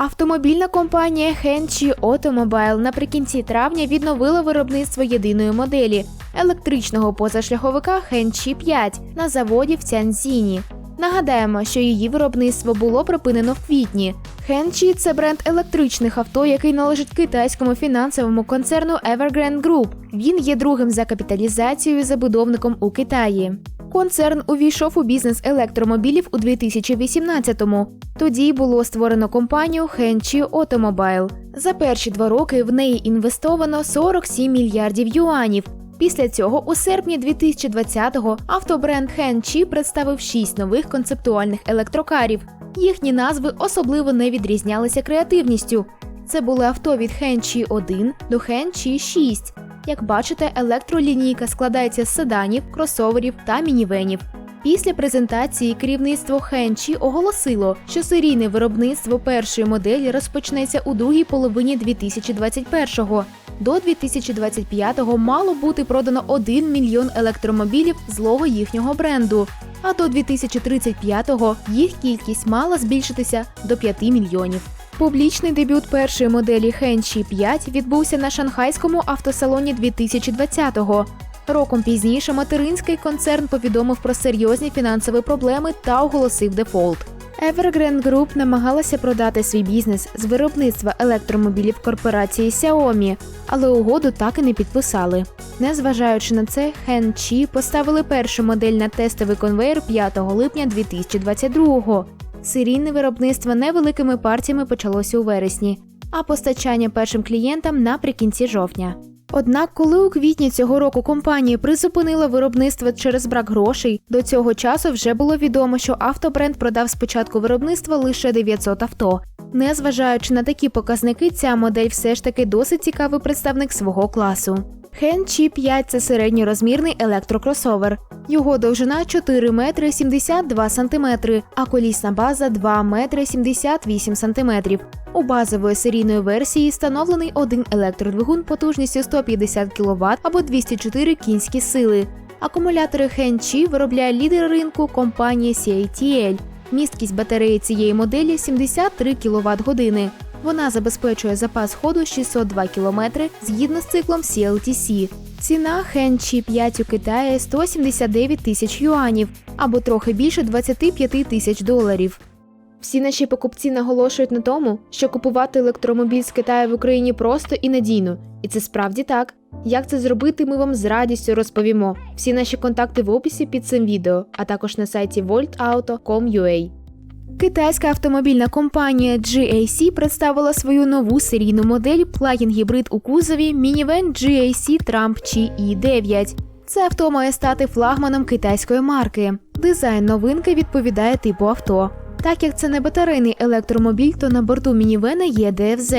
Автомобільна компанія Henschi Automobile наприкінці травня відновила виробництво єдиної моделі електричного позашляховика Henschi 5 на заводі в Цянзіні. Нагадаємо, що її виробництво було припинено в квітні. Henschi – це бренд електричних авто, який належить китайському фінансовому концерну Evergrande Group. Він є другим за капіталізацією забудовником у Китаї. Концерн увійшов у бізнес електромобілів у 2018-му. Тоді було створено компанію Henschi Automobile. За перші два роки в неї інвестовано 47 мільярдів юанів. Після цього у серпні 2020-го автобренд Henschi представив шість нових концептуальних електрокарів. Їхні назви особливо не відрізнялися креативністю. Це були авто від Henschi 1 до Henschi 6. Як бачите, електролінійка складається з седанів, кросоверів та мінівенів. Після презентації керівництво Хенчі оголосило, що серійне виробництво першої моделі розпочнеться у другій половині 2021-го. До 2025-го мало бути продано 1 мільйон електромобілів злого їхнього бренду. А до 2035-го їх кількість мала збільшитися до 5 мільйонів. Публічний дебют першої моделі Хенші 5 відбувся на шанхайському автосалоні 2020-го. Роком пізніше материнський концерн повідомив про серйозні фінансові проблеми та оголосив дефолт. Evergrande Group намагалася продати свій бізнес з виробництва електромобілів корпорації Xiaomi, але угоду так і не підписали. Незважаючи на це, Хен Чі поставили першу модель на тестовий конвейер 5 липня 2022-го. Серійне виробництво невеликими партіями почалося у вересні, а постачання першим клієнтам наприкінці жовтня. Однак, коли у квітні цього року компанія призупинила виробництво через брак грошей, до цього часу вже було відомо, що автобренд продав спочатку виробництва лише 900 авто. Незважаючи на такі показники, ця модель все ж таки досить цікавий представник свого класу. Хен Чі 5 це середньорозмірний електрокросовер. Його довжина 4 метри 72 сантиметри, а колісна база 2 метри 78 сантиметрів. У базової серійної версії встановлений один електродвигун потужністю 150 кВт або 204 кінські сили. Акумулятори Хенчі виробляє лідер ринку компанія CATL. Місткість батареї цієї моделі 73 кВт години. Вона забезпечує запас ходу 602 км згідно з циклом CLTC. Ціна Хенчі 5 у Китаї 179 тисяч юанів або трохи більше 25 тисяч доларів. Всі наші покупці наголошують на тому, що купувати електромобіль з Китаю в Україні просто і надійно, і це справді так. Як це зробити, ми вам з радістю розповімо. Всі наші контакти в описі під цим відео, а також на сайті voltauto.com.ua. Китайська автомобільна компанія GAC представила свою нову серійну модель плагін-гібрид у кузові мінівен GAC Trump Chi E9. Це авто має стати флагманом китайської марки. Дизайн новинки відповідає типу авто. Так як це не батарейний електромобіль, то на борту мінівена є ДФЗ.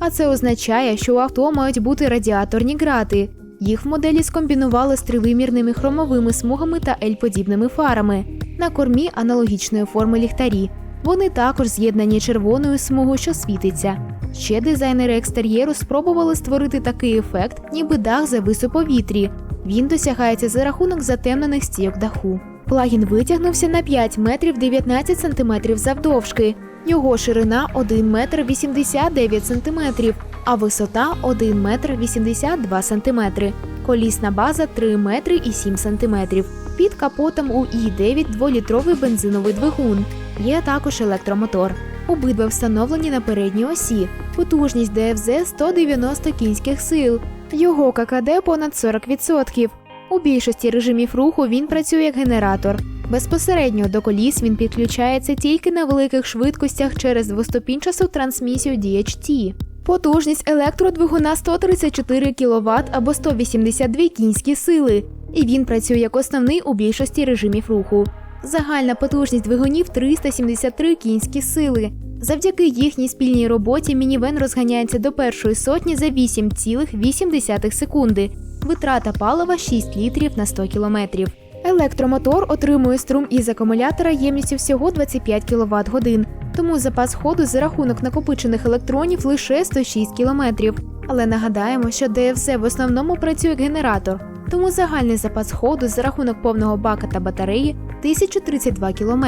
А це означає, що у авто мають бути радіаторні грати. Їх в моделі скомбінували з тривимірними хромовими смугами та ель-подібними фарами. На кормі аналогічної форми ліхтарі. Вони також з'єднані червоною смугою, що світиться. Ще дизайнери екстер'єру спробували створити такий ефект, ніби дах завис у повітрі. Він досягається за рахунок затемнених стійок даху. Плагін витягнувся на 5 метрів 19 сантиметрів завдовжки. Його ширина 1 метр 89 сантиметрів, а висота 1 метр 82 сантиметри. Колісна база 3 метри і 7 сантиметрів. Під капотом у І9 дволітровий бензиновий двигун. Є також електромотор. Обидва встановлені на передній осі. Потужність ДФЗ 190 кінських сил. Його ККД понад 40%. У більшості режимів руху він працює як генератор. Безпосередньо до коліс він підключається тільки на великих швидкостях через двоступінчасту трансмісію DHT. Потужність електродвигуна 134 кВт або 182 кінські сили, і він працює як основний у більшості режимів руху. Загальна потужність двигунів 373 кінські сили. Завдяки їхній спільній роботі мінівен розганяється до першої сотні за 8,8 секунди. Витрата палива 6 літрів на 100 кілометрів. Електромотор отримує струм із акумулятора ємністю всього 25 кВт годин, тому запас ходу за рахунок накопичених електронів лише 106 км. Але нагадаємо, що ДФЗ в основному працює генератор, тому загальний запас ходу за рахунок повного бака та батареї 1032 км.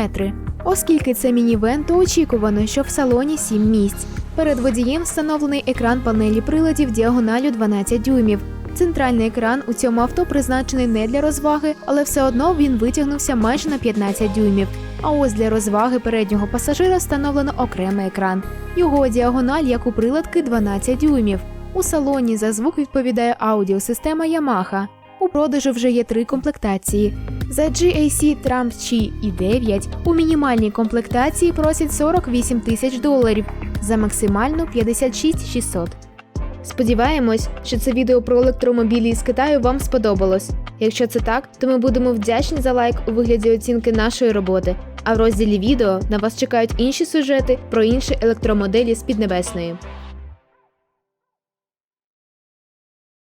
Оскільки це мінівен, то очікувано, що в салоні 7 місць. Перед водієм встановлений екран панелі приладів діагоналю 12 дюймів. Центральний екран у цьому авто призначений не для розваги, але все одно він витягнувся майже на 15 дюймів. А ось для розваги переднього пасажира встановлено окремий екран. Його діагональ, як у приладки, 12 дюймів. У салоні за звук відповідає аудіосистема Yamaha. У продажу вже є три комплектації. За GAC Trump Chi і 9 у мінімальній комплектації просять 48 тисяч доларів, за максимальну 56 600. Сподіваємось, що це відео про електромобілі із Китаю вам сподобалось. Якщо це так, то ми будемо вдячні за лайк у вигляді оцінки нашої роботи. А в розділі відео на вас чекають інші сюжети про інші електромоделі з Піднебесної.